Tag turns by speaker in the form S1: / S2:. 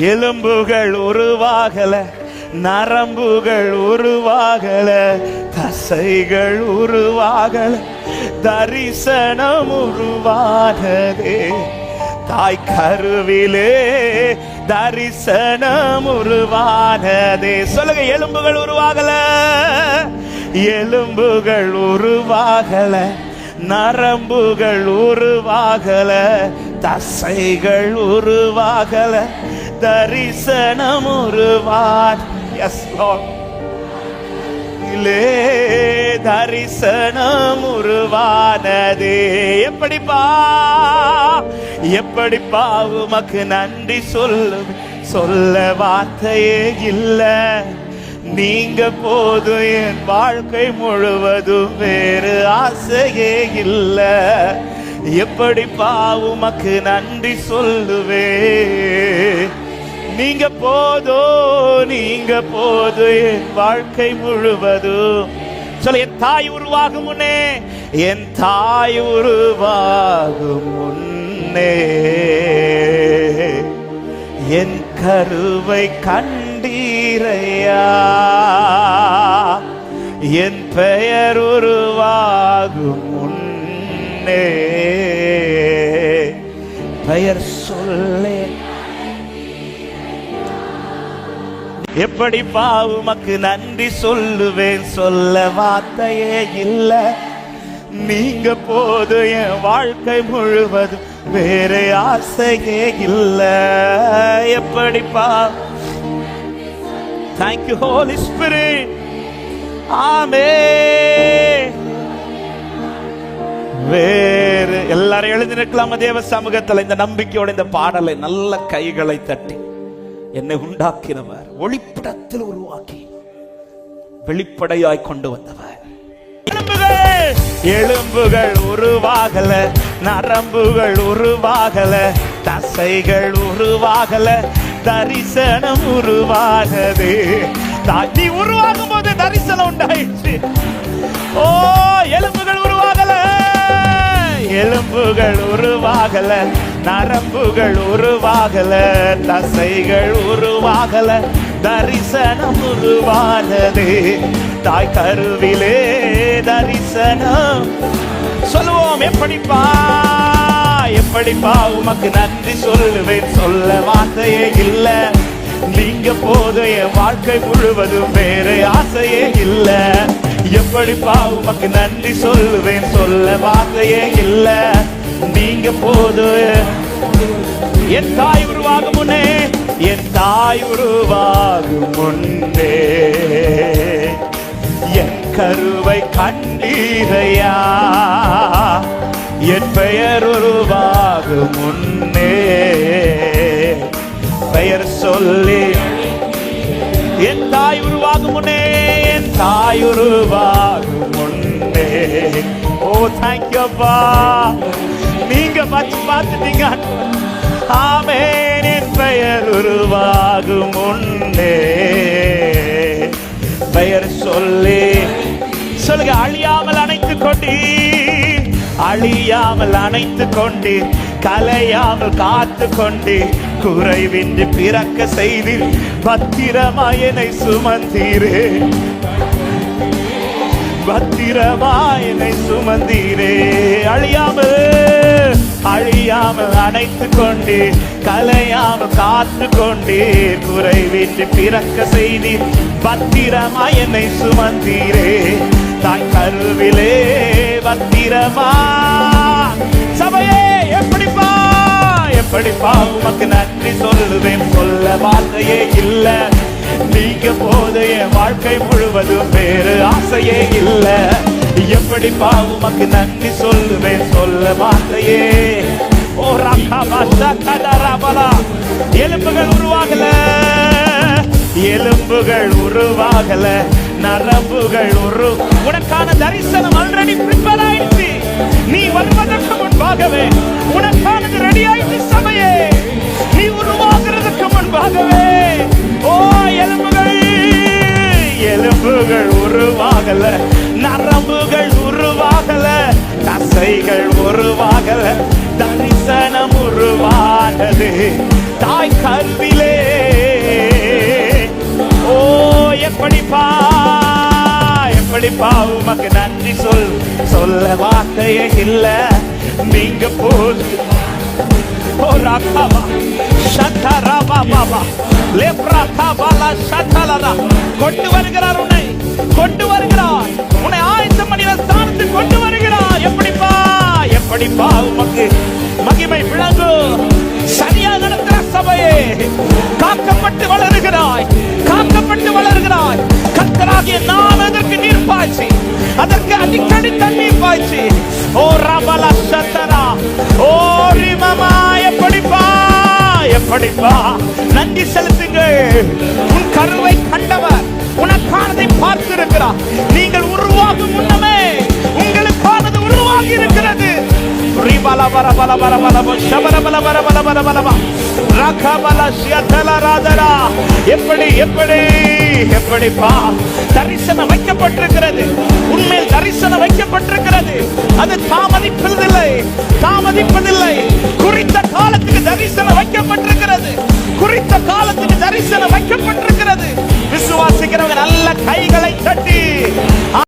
S1: எலும்புகள் உருவாகல நரம்புகள் உருவாகல தசைகள் உருவாகல தரிசனம் உருவாகதே தாய் கருவிலே தரிசனம் உருவானதே. சொல்லுங்க எலும்புகள் உருவாகல எலும்புகள் உருவாகல நரம்புகள் உருவாகல தசைகள் உருவாகல. தரிசனம் ஒருவார் எஸ் இலே தரிசனம் உருவானதே எப்படிப்பா? எப்படிப்பா உமக்கு நன்றி சொல்லு சொல்ல வார்த்தையே இல்ல. நீங்க போதும் என் வாழ்க்கை முழுவதும் வேறு ஆசையே இல்ல. எப்படிப்பா உமக்கு நன்றி சொல்லுவே நீங்க போதோ நீங்க போது என் வாழ்க்கை முழுவதும் சொல்ல என் தாய் உருவாகும் முன்னே என் தாய் உருவாகும் முன்னே என் கருவை கண்டீரையா. என் பெயர் உருவாகும் முன்னே பெயர் சொல்லே எப்படி பாவுமக்கு நன்றி சொல்லுவேன் சொல்ல வார்த்தையே இல்ல. நீங்க போது என் வாழ்க்கை முழுவதும் வேற ஆசையே இல்ல. பா தேங்க்யூ ஹோலி ஸ்பிரிட் ஆமே வேறு எல்லாரும் எழுதி நிற்கலாமா தேவ சமூகத்தில்? இந்த நம்பிக்கையோட இந்த பாடலை நல்ல கைகளை தட்டி. என்னை உண்டாக்கினவர். ஒளிப்படத்தில் உருவாக்கி வெளிப்படையாய் கொண்டு வந்தவர். எலும்புகள் எலும்புகள் உருவாகல நரம்புகள் உருவாகல தசைகள் உருவாகல தரிசனம் உருவாகது. நீ உருவாகும் போது தரிசனம் உண்டாயிடுச்சு ஓ எலும்புகள் உருவாகல எலும்புகள் உருவாகல நரம்புகள் உருவாகல தசைகள் உருவாகல தரிசனம் உருவானது. தாய் கருவிலே தரிசனம். சொல்லுவோம் எப்படிப்பா எப்படிப்பா உமக்கு நன்றி சொல்லுவேன்? சொல்ல வார்த்தையே இல்ல. நீங்க போது என் வாழ்க்கை முழுவதும் வேற ஆசையே இல்ல. எப்படிப்பா உமக்கு நன்றி சொல்லுவேன்? சொல்ல வார்த்தையே இல்லை. நீங்க போது. என் தாய் உருவாகும் முன்னே என் தாய் உருவாகும் முன்னே என் கருவை கண்டீரையா என் பெயர் உருவாகும் முன்னே. பெயர் சொல்லி என் தாய் உருவாகும் முன்னே என் தாய் உருவாகும் முன்னே. ஓ தேங்க்யூ அப்பா. நீங்க பார்த்து பார்த்துட்டீங்க. ஆமேனின் பெயர் உருவாகும் முன்னே. பெயர் சொல்லி சொல்லுங்க அழியாமல் அணைத்து கொண்டி அழியாமல் அணைத்து கொண்டு கலையாமல் காத்து கொண்டு குறைவின்றி பிறக்க செய்து பத்திரமாயனை சுமந்தீரே. பத்திரமாயனை சுமந்தீரே. அழியாமல் அழியாமல் அணைத்து கொண்டு கலையாமல் காத்து கொண்டு குறைவின்றி பிறக்க செய்தி பத்திரமா என்னை சுமந்தீரே. தாய் கருவிலே பத்திரமா. சபையே எப்படிப்பா? எப்படிப்பா? உமக்கு நன்றி சொல்லுவேன் சொல்ல வார்த்தையே இல்ல. நீங்க போதைய வாழ்க்கை முழுவதும் வேறு ஆசையே இல்லை. எப்படி உமக்கு நன்றி சொல்லுவேன். சொல்ல வார்த்தையே ஓ ராகா கதராபலா எலும்புகள் உருவாகல. எலும்புகள் உருவாகல. நரம்புகள் உரு உனக்கான தரிசனம் ஆல்ரெடி ப்ரிப்பேர் ஆயிடுச்சு. நீ வருவதற்கு முன்பாகவே உனக்கானது ரெடி ஆயிடுச்சு சமையே நீ உருவாகிறதுக்கு முன்பாகவே. ஓ எலும்புகள். எலும்புகள் உருவாகல. நரம்புகள் உருவாகல தசைகள் உருவாகல தரிசனம் உருவானது தாய் கருவிலே. ஓ எப்படிப்பா எப்படிப்பா உமக்கு நன்றி சொல் சொல்ல வார்த்தையே இல்ல. நீங்க போல். கொண்டு வருகிறார் உன்னை கொண்டு வருகிறார். உன்னை தண்ணீர் ஓ ரபல சத்தரா. ஓ ரிமமா எப்படிப்பா? எப்படிப்பா? நன்றி செலுத்துங்கள் உன் கருவை கண்டவர் உனக்கானதை பார்த்திருக்கிறார். நீங்கள் உருவாகும் முன்னமே உங்களுக்கானது உருவாகி இருக்கிறது ரிபல பல பல பல பல சபர பல பல பல பல பல ரகபல சியதல ராதரா எப்படி எப்படி எப்படிப்பா? தரிசனம் வைக்கப்பட்டிருக்கிறது. உண்மையில் தரிசனம் வைக்கப்பட்டிருக்கிறது. அது தாமதிப்பதில்லை தாமதிப்பதில்லை. குறித்த காலத்துக்கு தரிசனம் வைக்கப்பட்டிருக்கிறது. குறித்த காலத்துக்கு தரிசனம் வைக்கப்பட்டிருக்கிறது. விசுவாசிக்கிறவங்க நல்ல கை